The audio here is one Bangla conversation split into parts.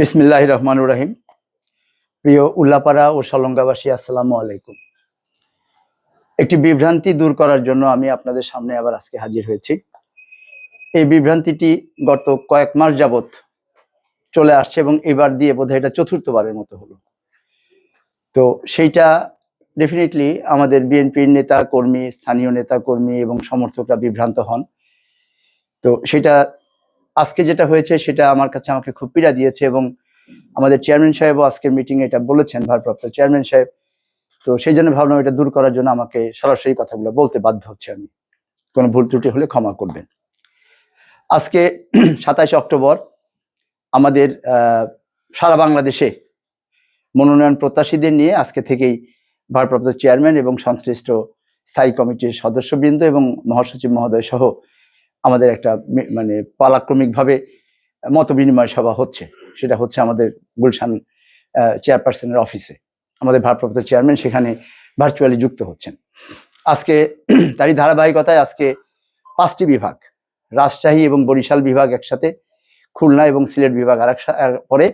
বিসমিল্লাহ রহমান রাহিম। প্রিয় উল্লাপাড়া ও সলঙ্গাবাসী, আসসালামু আলাইকুম। একটি বিভ্রান্তি দূর করার জন্য আমি আপনাদের সামনে আবার আজকে হাজির হয়েছি। এই বিভ্রান্তিটি গত কয়েক মাস যাবত চলে আসছে এবং এবার দিয়ে বোধহয় এটা চতুর্থবারের মতো হলো। তো সেইটা ডেফিনেটলি আমাদের বিএনপির নেতা কর্মী, স্থানীয় নেতা কর্মী এবং সমর্থকরা বিভ্রান্ত হন। তো সেটা আজকে যেটা হয়েছে সেটা আমার কাছে আমাকে খুব পীড়া দিয়েছে এবং আমাদের চেয়ারম্যান সাহেবও আজকের মিটিং এটা বলেছেন, ভারপ্রাপ্ত চেয়ারম্যান সাহেব। তো সেই জন্য ভাবলাম এটা দূর করার জন্য আমাকে সরাসরি কথাগুলো বলতে বাধ্য হচ্ছে আমি। কোনো ভুল ত্রুটি হলে ক্ষমা করবেন। আজকে সাতাশে অক্টোবর আমাদের সারা বাংলাদেশে মনোনয়ন প্রত্যাশীদের নিয়ে আজকে থেকেই ভারপ্রাপ্ত চেয়ারম্যান এবং সংশ্লিষ্ট স্থায়ী কমিটির সদস্যবৃন্দ এবং মহাসচিব মহোদয় সহ আমাদের একটা মানে পালাক্রমিকভাবে মত বিনিময় সভা হচ্ছে। সেটা হচ্ছে আমাদের গুলশান চেয়ারপারসনের অফিসে। আমাদের ভারপ্রাপ্ত চেয়ারম্যান সেখানে ভার্চুয়ালি যুক্ত হচ্ছেন। আজকে তারই ধারাবাহিকতায় আজকে পাঁচটি বিভাগ, রাজশাহী এবং বরিশাল বিভাগ একসাথে, খুলনা এবং সিলেট বিভাগ আর পরে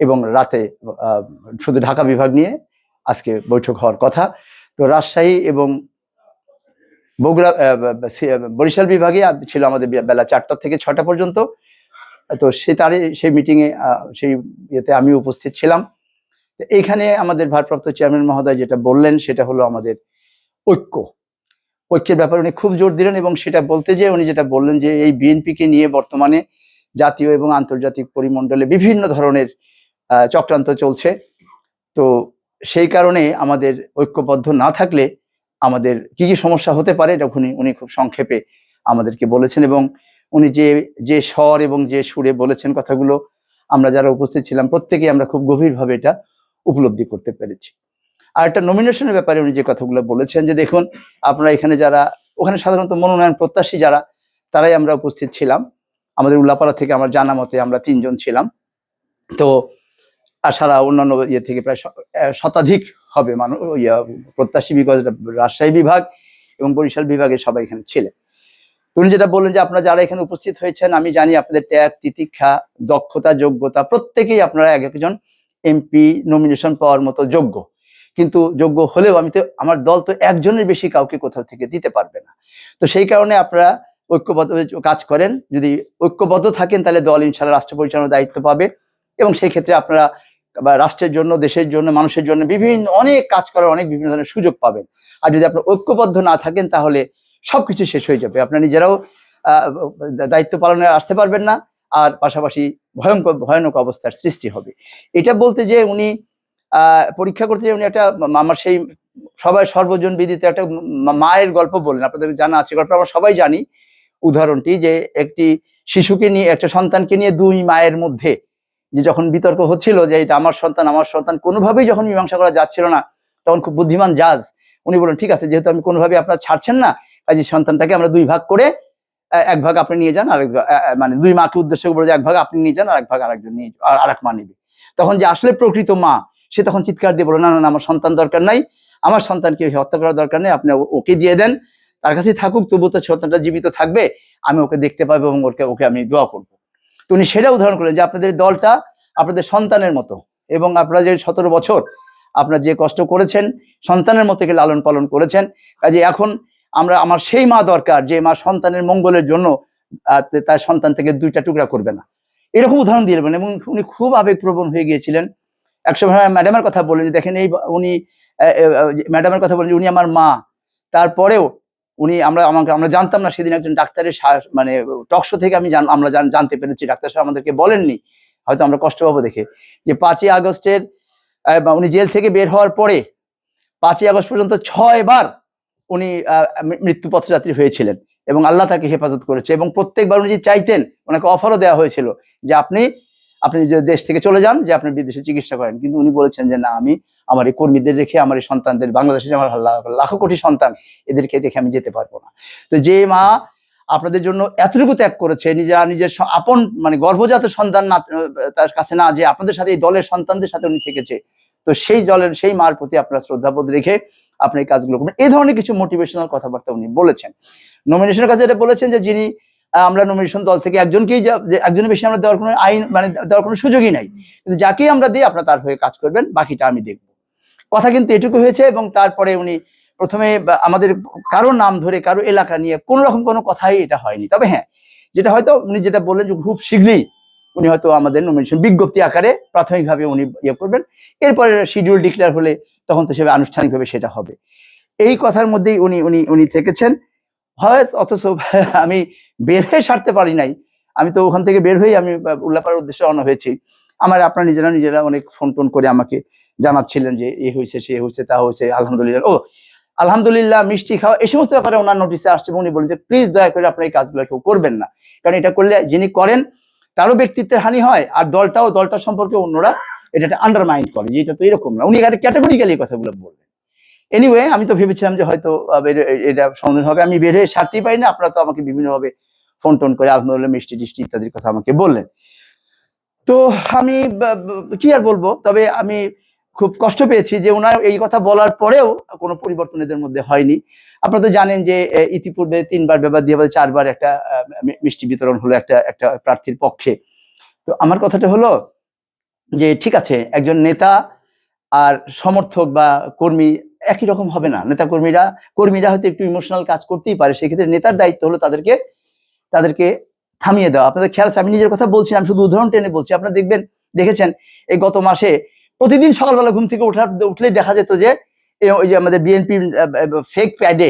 এবং রাতে শুধু ঢাকা বিভাগ নিয়ে আজকে বৈঠক হওয়ার কথা। তো রাজশাহী এবং বগুড়া বরিশাল বিভাগে ছিল আমাদের বেলা চারটা থেকে ছটা পর্যন্ত। তো সে তারই, সেই মিটিংয়ে সেই ইয়েতে আমি উপস্থিত ছিলাম। এইখানে আমাদের ভারপ্রাপ্ত চেয়ারম্যান মহোদয় যেটা বললেন, সেটা হলো আমাদের ঐক্য। ঐক্যের ব্যাপারে উনি খুব জোর দিলেন এবং সেটা বলতে যে উনি যেটা বললেন যে, এই বিএনপিকে নিয়ে বর্তমানে জাতীয় এবং আন্তর্জাতিক পরিমণ্ডলে বিভিন্ন ধরনের চক্রান্ত চলছে। তো সেই কারণে আমাদের ঐক্যবদ্ধ না থাকলে আমাদের কি কি সমস্যা হতে পারে, এটা উনি উনি খুব সংক্ষেপে আমাদেরকে বলেছেন এবং উনি যে যে স্বর এবং যে সুরে বলেছেন কথাগুলো আমরা যারা উপস্থিত ছিলাম, প্রত্যেকেই আমরা খুব গভীরভাবে এটা উপলব্ধি করতে পেরেছি। আর একটা নমিনেশনের ব্যাপারে উনি যে কথাগুলো বলেছেন, যে দেখুন, আপনারা এখানে যারা, ওখানে সাধারণত মনোনয়ন প্রত্যাশী যারা, তারাই আমরা উপস্থিত ছিলাম। আমাদের উল্লাপাড়া থেকে আমার জানা মতে আমরা তিনজন ছিলাম। তো, আর সারা অন্যান্য ইয়ে থেকে প্রায় শতাধিক হবে মানুষ প্রত্যাশী বিকজ রাজশাহী বিভাগ এবং বরিশাল বিভাগের সবাই এখানে ছিলেন। উনি যেটা বললেন যে আপনারা যারা এখানে উপস্থিত হয়েছেন, আমি জানি আপনাদের ত্যাগ, তিতিক্ষা, দক্ষতা, যোগ্যতা প্রত্যেকেই আপনারা এক একজন এমপি নমিনেশন পাওয়ার মতো যোগ্য। কিন্তু যোগ্য হলেও আমি তো, আমার দল তো একজনের বেশি কাউকে কোথাও থেকে দিতে পারবে না। তো সেই কারণে আপনারা ঐক্যবদ্ধ কাজ করেন। যদি ঐক্যবদ্ধ থাকেন, তাহলে দল ইনশাল্লাহ রাষ্ট্র পরিচালনার দায়িত্ব পাবে এবং সেই ক্ষেত্রে আপনারা বা রাষ্ট্রের জন্য, দেশের জন্য, মানুষের জন্য বিভিন্ন, অনেক কাজ করার অনেক বিভিন্ন ধরনের সুযোগ পাবেন। আর যদি আপনার ঐক্যবদ্ধ না থাকেন, তাহলে সবকিছু শেষ হয়ে যাবে। আপনার নিজেরাও দায়িত্ব পালনে আসতে পারবেন না, আর পাশাপাশি ভয়ঙ্কর, ভয়ানক অবস্থার সৃষ্টি হবে। এটা বলতে যে উনি পরীক্ষা করতে যে উনি একটা, আমার সেই সবাই সর্বজন বিদিত একটা মায়ের গল্প বললেন। আপনাদের জানা আছে গল্প আমরা সবাই জানি। উদাহরণটি যে একটি শিশুকে নিয়ে, একটা সন্তানকে নিয়ে দুই মায়ের মধ্যে যে যখন বিতর্ক হচ্ছিল যে এটা আমার সন্তান আমার সন্তান কোনোভাবেই যখন মীমাংসা করা যাচ্ছিল না, তখন খুব বুদ্ধিমান জাজ, উনি বলেন ঠিক আছে, যেহেতু আমি কোনোভাবে আপনার ছাড়ছেন না কাজে সন্তানটাকে আমরা দুই ভাগ করে এক ভাগ আপনি নিয়ে যান আরেক মানে দুই মাকে উদ্দেশ্য করে এক ভাগ আপনি নিয়ে যান, আর এক ভাগ আরেকজন নিয়ে আর এক মা নিবে। তখন যে আসলে প্রকৃত মা, সে তখন চিৎকার দিয়ে বলে না না আমার সন্তান দরকার নাই, আমার সন্তানকে হত্যা করার দরকার নেই, আপনি ওকে দিয়ে দেন, তার কাছে থাকুক তবু তো সন্তানটা জীবিত থাকবে, আমি ওকে দেখতে পাবো এবং ওকে ওকে আমি দোয়া করব। তো উনি সেটা উদাহরণ করলেন যে আপনাদের দলটা আপনাদের সন্তানের মতো এবং আপনারা যে সতেরো বছর আপনারা যে কষ্ট করেছেন, সন্তানের মতো একে লালন পালন করেছেন। কাজে এখন আমরা, আমার সেই মা দরকার যে মা সন্তানের মঙ্গলের জন্য তার সন্তান থেকে দুইটা টুকরা করবে না। এরকম উদাহরণ দিয়ে দেবেন এবং উনি খুব আবেগপ্রবণ হয়ে গিয়েছিলেন। একসময় ম্যাডামের কথা বললেন যে, দেখেন এই উনি ম্যাডামের কথা বলেন যে, উনি আমার মা। তারপরেও উনি আমরা, আমাকে, আমরা জানতাম না সেদিন একজন ডাক্তারের মানে টকশো থেকে আমি আমরা জান- জানতে পেরেছি। ডাক্তার সাহেব আমাদেরকে বলেননি, হয়তো আমরা কষ্ট পাবো দেখে। যে পাঁচই আগস্টের উনি জেল থেকে বের হওয়ার পরে পাঁচই আগস্ট পর্যন্ত ছয় বার উনি মৃত্যু পথযাত্রী হয়েছিলেন এবং আল্লাহ তাকে হেফাজত করেছে এবং প্রত্যেকবার উনি যে চাইতেন, ওনাকে অফারও দেওয়া হয়েছিল যে আপনি আপনি যে দেশ থেকে চলে যান, যে আপনি বিদেশে চিকিৎসা করেন, কিন্তু উনি বলেছেন যে, না, আমি আমার এই কর্মীদের রেখে, আমার এই সন্তানদের, বাংলাদেশে আমার লাখো কোটি সন্তান, এদেরকে রেখে আমি যেতে পারব না। তো যে মা আপনাদের জন্য এতটুকু ত্যাগ করেছে, নিজের নিজের আপন মানে গর্ভজাত সন্তান না তার কাছে না, যে আপনাদের সাথে, এই দলের সন্তানদের সাথে উনি থেকেছে, তো সেই দলের সেই মার প্রতি আপনারা শ্রদ্ধাবোধ রেখে আপনি এই কাজগুলো করবেন। এই ধরনের কিছু মোটিভেশনাল কথাবার্তা উনি বলেছেন। নমিনেশনের কাছে এটা বলেছেন যে, যিনি আমরা নমিনেশন দল থেকে একজনকেই একজনের বেশি আমরা দেওয়ার কোনো আইন মানে দেওয়ার কোনো সুযোগই নাই। কিন্তু যাকেই আমরা দিই, আপনারা তার হয়ে কাজ করবেন, বাকিটা আমি দেখব। কথা কিন্তু এটুকু হয়েছে এবং তারপরে উনি প্রথমে আমাদের কারও নাম ধরে, কারও এলাকা নিয়ে কোনো রকম কোনো কথাই এটা হয়নি। তবে হ্যাঁ যেটা হয়তো উনি যেটা বললেন যে খুব শীঘ্রই উনি হয়তো আমাদের নমিনেশন বিজ্ঞপ্তি আকারে প্রাথমিকভাবে উনি ইয়ে করবেন। এরপরে শিডিউল ডিক্লেয়ার হলে তখন তো সেভাবে আনুষ্ঠানিকভাবে সেটা হবে। এই কথার মধ্যেই উনি উনি উনি থেকেছেন। হয়, অথচ আমি বের হয়ে সারতে পারি নাই। আমি তো ওখান থেকে বের হয়ে আমি উল্লাপাড়ার উদ্দেশ্যে রওনা হয়েছি। আমার আপনারা নিজেরা নিজেরা অনেক ফোন টোন করে আমাকে জানাচ্ছিলেন যে, এ হয়েছে, সে হয়েছে, তা হয়েছে, আলহামদুলিল্লাহ। ও, আলহামদুলিল্লাহ, মিষ্টি খাওয়া এই সমস্ত ব্যাপারে ওনার নোটিসে আসছে উনি বলেন যে প্লিজ দয়া করে আপনার এই কাজগুলো কেউ করবেন না। কারণ এটা করলে যিনি করেন, তারও ব্যক্তিত্বের হানি হয়, আর দলটাও দলটা সম্পর্কে অন্যরা এটা আন্ডারমাইন্ড করে। যে এটা তো এরকম না। উনি এখানে ক্যাটাগরিক্যালি কথাগুলো বলবেন এনিওয়ে আমি তো ভেবেছিলাম যে হয়তো এটা সমাধান হবে। আমি বের হয়ে সারতেই পারি না, আপনারা তো আমাকে বিভিন্নভাবে ফোন টোন করে আপনার মিষ্টি টিষ্টি ইত্যাদির কথা আমাকে বললেন। তো আমি কি আর বলব? তবে আমি খুব কষ্ট পেয়েছি যে ওনার এই কথা বলার পরেও কোনো পরিবর্তন এদের মধ্যে হয়নি। আপনারা তো জানেন যে ইতিপূর্বে তিনবার ব্যাপার দিয়ে চারবার একটা মিষ্টি বিতরণ হলো একটা একটা প্রার্থীর পক্ষে। তো আমার কথাটা হলো যে, ঠিক আছে, একজন নেতা আর সমর্থক বা কর্মী একই রকম হবে না। নেতা কর্মীরা কর্মীরা হয়তো একটু ইমোশনাল কাজ করতেই পারে সেক্ষেত্রে নেতার দায়িত্ব হলো তাদেরকে তাদেরকে থামিয়ে দেওয়া। আপনাদের খেয়াল আছে, আমি নিজের কথা বলছি আমি শুধু উদাহরণ টেনে বলছি। আপনারা দেখবেন দেখেছেন এই গত মাসে প্রতিদিন সকালবেলা ঘুম থেকে ওঠার উঠলেই দেখা যেত যে ওই যে আমাদের বিএনপি ফেক প্যাডে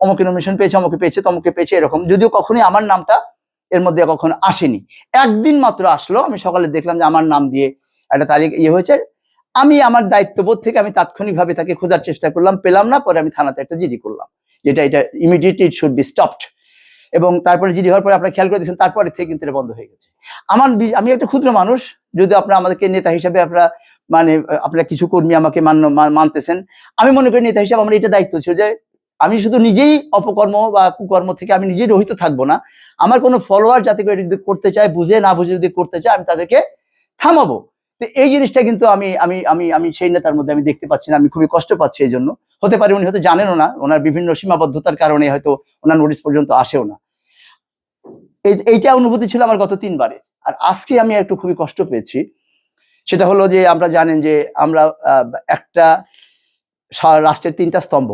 অমুকে নমিনেশন পেয়েছে অমুকে পেয়েছে তমুকে পেয়েছে এরকম। যদিও কখনোই আমার নামটা এর মধ্যে কখনো আসেনি। একদিন মাত্র আসলো আমি সকালে দেখলাম যে আমার নাম দিয়ে একটা তারিখ ইয়ে হয়েছে আমি আমার দায়িত্ববোধ থেকে আমি তাৎক্ষণিকভাবে তাকে খোঁজার চেষ্টা করলাম, পেলাম না, পরে আমি থানাতে একটা জিডি করলাম, যেটা এটা immediately it should be stopped এবং তারপরে জিডি হওয়ার পরে আপনারা খেয়াল করে দিয়েছেন, তারপরে থেকে কিন্তু এটা বন্ধ হয়ে গেছে। আমার আমি একটা ক্ষুদ্র মানুষ, যদি আপনারা আমাদেরকে নেতা হিসাবে আপনারা মানে আপনারা কিছু কর্মী আমাকে মান্য মানতেছেন, আমি মনে করি নেতা হিসাবে আমার এটা দায়িত্ব ছিল যে, আমি শুধু নিজেই অপকর্ম বা কুকর্ম থেকে আমি নিজেই রহিত থাকব না। আমার কোনো ফলোয়ার যাতে করে যদি করতে চায়, বুঝে না বুঝে যদি করতে চায়, আমি তাদেরকে থামাবো। তো এই জিনিসটা কিন্তু আমি আমি আমি আমি সেই নেতার মধ্যে আমি দেখতে পাচ্ছি না, আমি খুবই কষ্ট পাচ্ছি এই জন্য। হতে পারে উনি হয়তো জানেনও না, ওনার বিভিন্ন সীমাবদ্ধতার কারণে হয়তো ওনার নোটিশ পর্যন্ত আসেও না। এই- এইটা অনুভূতি ছিল আমার গত তিনবারে। আর আজকে আমি একটু খুবই কষ্ট পেয়েছি। সেটা হলো যে আমরা জানেন যে আমরা একটা রাষ্ট্রের তিনটা স্তম্ভ।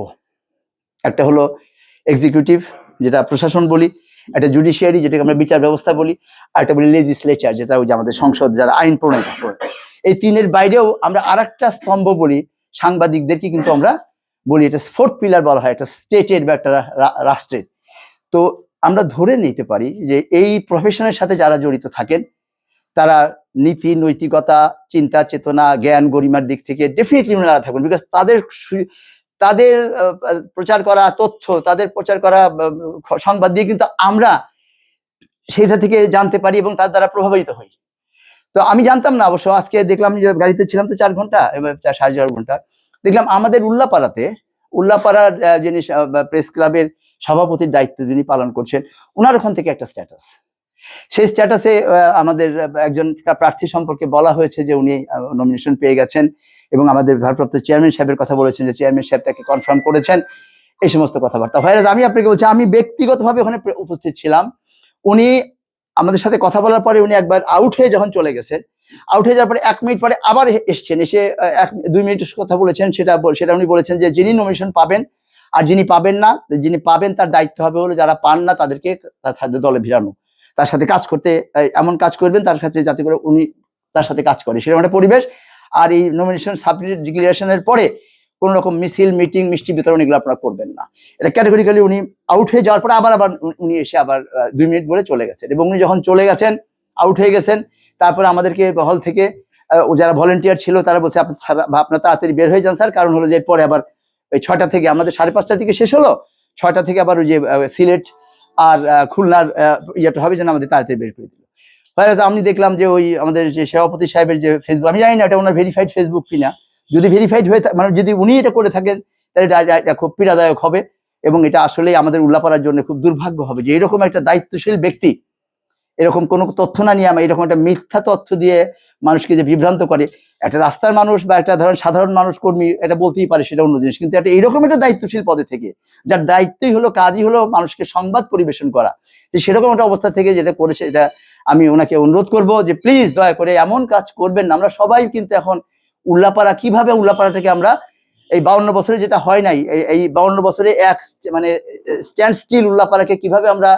একটা হলো এক্সিকিউটিভ যেটা প্রশাসন বলি একটা জুডিশিয়ারি যেটাকে আমরা বিচার ব্যবস্থা বলি, আর একটা বলি লেজিসলেচার যেটা ওই যে আমাদের সংসদ যারা আইন প্রণয়ন করে। এই তিনের বাইরেও আমরা আর একটা স্তম্ভ বলি, সাংবাদিকদেরকে কিন্তু আমরা বলি, এটা ফোর্থ পিলার বলা হয়, একটা স্টেটের বা একটা রাষ্ট্রের। তো আমরা ধরে নিতে পারি যে এই প্রফেশনের সাথে যারা জড়িত থাকেন, তারা নীতি, নৈতিকতা, চিন্তা, চেতনা, জ্ঞান, গরিমার দিক থেকে ডেফিনেটলি ওনারা থাকবেন বিকজ তাদের তাদের প্রচার করা তথ্য, তাদের প্রচার করা সংবাদ দিয়ে কিন্তু আমরা সেটা থেকে জানতে পারি এবং তার দ্বারা প্রভাবিত হই। তো আমি জানতাম না অবশ্য, আজকে দেখলাম যে গাড়িতে ছিলাম তো চার ঘণ্টা সাড়ে চার ঘণ্টা। দেখলাম আমাদের উল্লাপাড়াতে, উল্লাপাড়ার যিনি প্রেস ক্লাবের সভাপতির দায়িত্ব যিনি পালন করছেন ওনার ওখান থেকে একটা স্ট্যাটাস সেই স্ট্যাটাসে আমাদের একজন প্রার্থী সম্পর্কে বলা হয়েছে যে উনি নমিনেশন পেয়ে গেছেন। এবং আমাদের ভারপ্রাপ্ত চেয়ারম্যান সাহেবের কথা বলেছেন যে চেয়ারম্যান সাহেব তাকে কনফার্ম করেছেন, এই সমস্ত কথাবার্তা। ভাইরাজ, আমি আপনাকে বলছি, আমি ব্যক্তিগতভাবে ওখানে উপস্থিত ছিলাম। উনি আমাদের সাথে কথা বলার পরে উনি একবার আউট হয়ে যখন চলে গেছেন আউট হয়ে যাওয়ার পরে এক মিনিট পরে আবার এসছেন, এসে এক, দুই মিনিট কথা বলেছেন, সেটা সেটা উনি বলেছেন যে যিনি নমিনেশন পাবেন আর যিনি পাবেন না, যিনি পাবেন তার দায়িত্ব হবে হলো যারা পান না তাদেরকে সাথে দলে ভিড়ানো। তার সাথে কাজ করতে এমন কাজ করবেন তার কাছে যাতে করে উনি তার সাথে কাজ করে। সেরকম একটা পরিবেশ। আর এই নমিনেশন সাবমিট ডিক্লারেশনের পরে কোন রকম মিছিল মিটিং মিষ্টি বিতরণ এগুলো আপনারা করবেন না। এটা ক্যাটাগরিক্যালি উনি আউট হয়ে যাওয়ার পরে আবার আবার উনি- এসে আবার দুই মিনিট বলে চলে গেছেন এবং উনি যখন চলে গেছেন আউট হয়ে গেছেন, তারপরে আমাদেরকে হল থেকে যারা ভলেন্টিয়ার ছিল তারা বলছে, আপনার তাড়াতাড়ি বের হয়ে যান স্যার। কারণ হলো যে এরপরে আবার ওই ছয়টা থেকে, আমাদের সাড়ে পাঁচটা থেকে শেষ হলো, ছয়টা থেকে আবার ওই যে সিলেট আর খুলনার ইয়েটা হবে যেন আমাদের তাড়াতাড়ি বের করে দিল। ভাইরাস আমি দেখলাম যে ওই আমাদের যে সভাপতি সাহেবের যে ফেসবুক আমি জানি না এটা ওনার ভেরিফাইড ফেসবুক কিনা। যদি ভেরিফাইড হয়ে মানে যদি উনি এটা করে থাকেন, তাহলে এটা খুব পীড়াদায়ক হবে এবং এটা আসলে আমাদের উল্লাপাড়ার জন্য খুব দুর্ভাগ্য হবে যে এরকম একটা দায়িত্বশীল ব্যক্তি এরকম কোনো তথ্য না নিয়ে আমরা এরকম একটা মিথ্যা তথ্য দিয়ে মানুষকে যে বিভ্রান্ত করে, একটা রাস্তার মানুষ বা একটা ধরেন সাধারণ মানুষ কর্মী এটা বলতেই পারে সেটা অন্য জিনিস। কিন্তু একটা এরকম একটা দায়িত্বশীল পদে থেকে, যার দায়িত্বই হলো কাজই হলো মানুষকে সংবাদ পরিবেশন করা তো সেরকম একটা অবস্থা থেকে যেটা করেছে এটা আমি ওনাকে অনুরোধ করব যে প্লিজ দয়া করে এমন কাজ করবেন না। আমরা সবাই কিন্তু এখন উল্লাপাড়া, কীভাবে উল্লাপাড়াটাকে আমরা এই বাউন্ন বছরে যেটা হয় নাই, এই বাউন্ন বছরে এক মানে স্ট্যান্ড স্টিল উল্লাপাড়াকে কীভাবে আমরা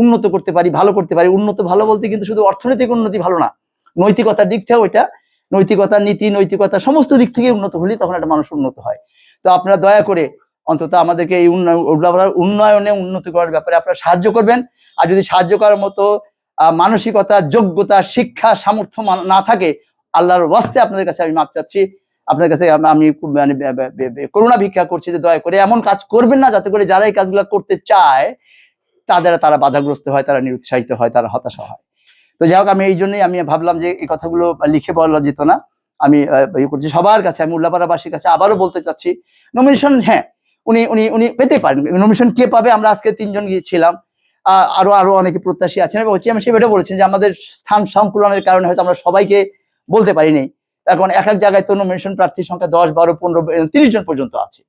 উন্নত করতে পারি, ভালো করতে পারি। উন্নত ভালো বলতে কিন্তু শুধু অর্থনৈতিক উন্নতি ভালো না, নৈতিকতার দিক থেকেও এটা, নৈতিকতা, নীতি, নৈতিকতা সমস্ত দিক থেকে উন্নত হলে তখন একটা মানুষ উন্নত হয়। তো আপনারা দয়া করে অন্তত আমাদেরকে এই উন্নয়ন উন্নতি করার ব্যাপারে আপনারা সাহায্য করবেন। আর যদি সাহায্য করার মতো মানসিকতা, যোগ্যতা, শিক্ষা, সামর্থ্য না থাকে, আল্লাহর ওয়াস্তে আপনাদের কাছে আমি মাপ চাচ্ছি। আপনার কাছে আম- মানে করুণা ভিক্ষা করছি যে দয়া করে এমন কাজ করবেন না যাতে করে যারা এই কাজগুলো করতে চায় তাদের তারা বাধাগ্রস্ত হয়, তারা নিরুৎসাহিত হয়, তারা হতাশা হয়। তো যাই হোক, আমি এই জন্যই আমি ভাবলাম যে এই কথাগুলো লিখে বলা যেত না। আমি ইয়ে করছি সবার কাছে, আমি উল্লাপাড়াবাসীর কাছে আবারও বলতে চাচ্ছি নমিনেশন হ্যাঁ উনি উনি উনি পেতে পারেন। নমিনেশন কে পাবে? আমরা আজকে তিনজন গিয়েছিলাম আরও আরও অনেকে প্রত্যাশী আছেন এবং আমি সেটা বলেছেন যে আমাদের স্থান সংকুলনের কারণে হয়তো আমরা সবাইকে বলতে পারিনি। তার কারণ এক এক জায়গায় তো নমিনেশন প্রার্থীর সংখ্যা দশ, বারো, পনেরো তিরিশ জন পর্যন্ত আছে।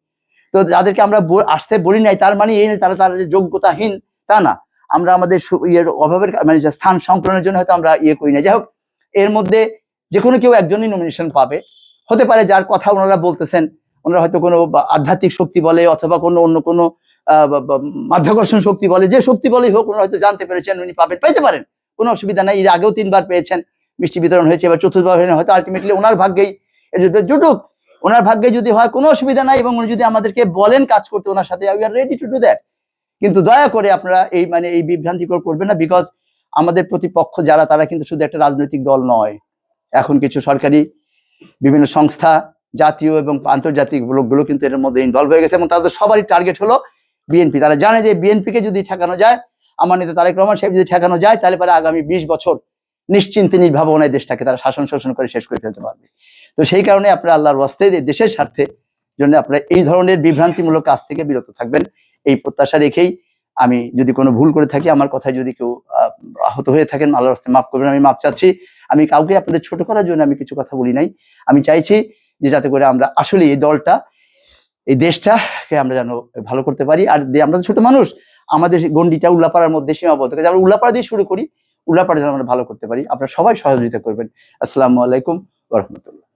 তো যাদেরকে আমরা আসতে বলি নাই, তার মানে এই নয়, তারা তারা যে যোগ্যতাহীন তা না। আমরা আমাদের ইয়ের অভাবের মানে স্থান সংকলনের জন্য হয়তো আমরা ইয়ে করি না। যাই হোক, এর মধ্যে যে কোনো কেউ একজনই নমিনেশন পাবে। হতে পারে যার কথা ওনারা বলতেছেন, ওনারা হয়তো কোনো আধ্যাত্মিক শক্তি বলে অথবা কোনো অন্য কোনো মাধ্যাকর্ষণ শক্তি বলে, যে শক্তি বলেই হোক ওনারা হয়তো জানতে পেরেছেন, উনি পাবেন, পাইতে পারেন। কোনো অসুবিধা নাই। এর আগেও তিনবার পেয়েছেন। মিষ্টি বিতরণ হয়েছে, এবার চতুর্থবার হয়ে হয়তো আলটিমেটলি ওনার ভাগ্যেই জুটুক ওনার ভাগ্যে যদি হয়, কোনো অসুবিধা নাই এবং উনি যদি আমাদেরকে বলেন কাজ করতে, ওনার সাথে we are ready to do that কিন্তু দয়া করে আপনারা এই মানে এই বিভ্রান্তিকর করবেন না বিকজ আমাদের প্রতিপক্ষ যারা, তারা কিন্তু শুধু একটা রাজনৈতিক দল নয়। এখন কিছু সরকারি বিভিন্ন সংস্থা, জাতীয় এবং আন্তর্জাতিক লোকগুলো কিন্তু এর মধ্যে ইনভলভ হয়ে গেছে এবং তাদের সবারই টার্গেট হলো বিএনপি। তারা জানে যে বিএনপিকে যদি ঠেকানো যায় আমার নেতা তারেক রহমান সাহেব যদি ঠেকানো যায়, তাহলে পরে আগামী বিশ বছর নিশ্চিন্তে নির্ভাবনায় দেশটাকে তারা শাসন শোষণ করে শেষ করে ফেলতে পারবে। তো সেই কারণে আপনারা আল্লাহর ওয়াস্তে দেশের স্বার্থে জন্য আপনারা এই ধরনের বিভ্রান্তিমূলক কাজ থেকে বিরত থাকবেন। এই প্রত্যাশা রেখেই আমি যদি কোনো ভুল করে থাকি, আমার কথায় যদি কেউ আহত হয়ে থাকেন, আল্লাহর রাস্তায় মাফ করবেন, আমি মাপ চাচ্ছি। আমি কাউকে আপনাদের ছোট করার জন্য আমি কিছু কথা বলি নাই। আমি চাইছি যে যাতে করে আমরা আসলে এই দলটা, এই দেশটাকে আমরা যেন ভালো করতে পারি। আর আমরা ছোট মানুষ, আমাদের গন্ডিটা উল্লাপাড়ার মধ্যে সীমাবদ্ধ। কাজে আমরা উল্লাপাড়া দিয়ে শুরু করি, উল্লাপাড়া যেন আমরা ভালো করতে পারি। আপনারা সবাই সহযোগিতা করবেন। আসসালামু আলাইকুম রহমতুল্লাহ।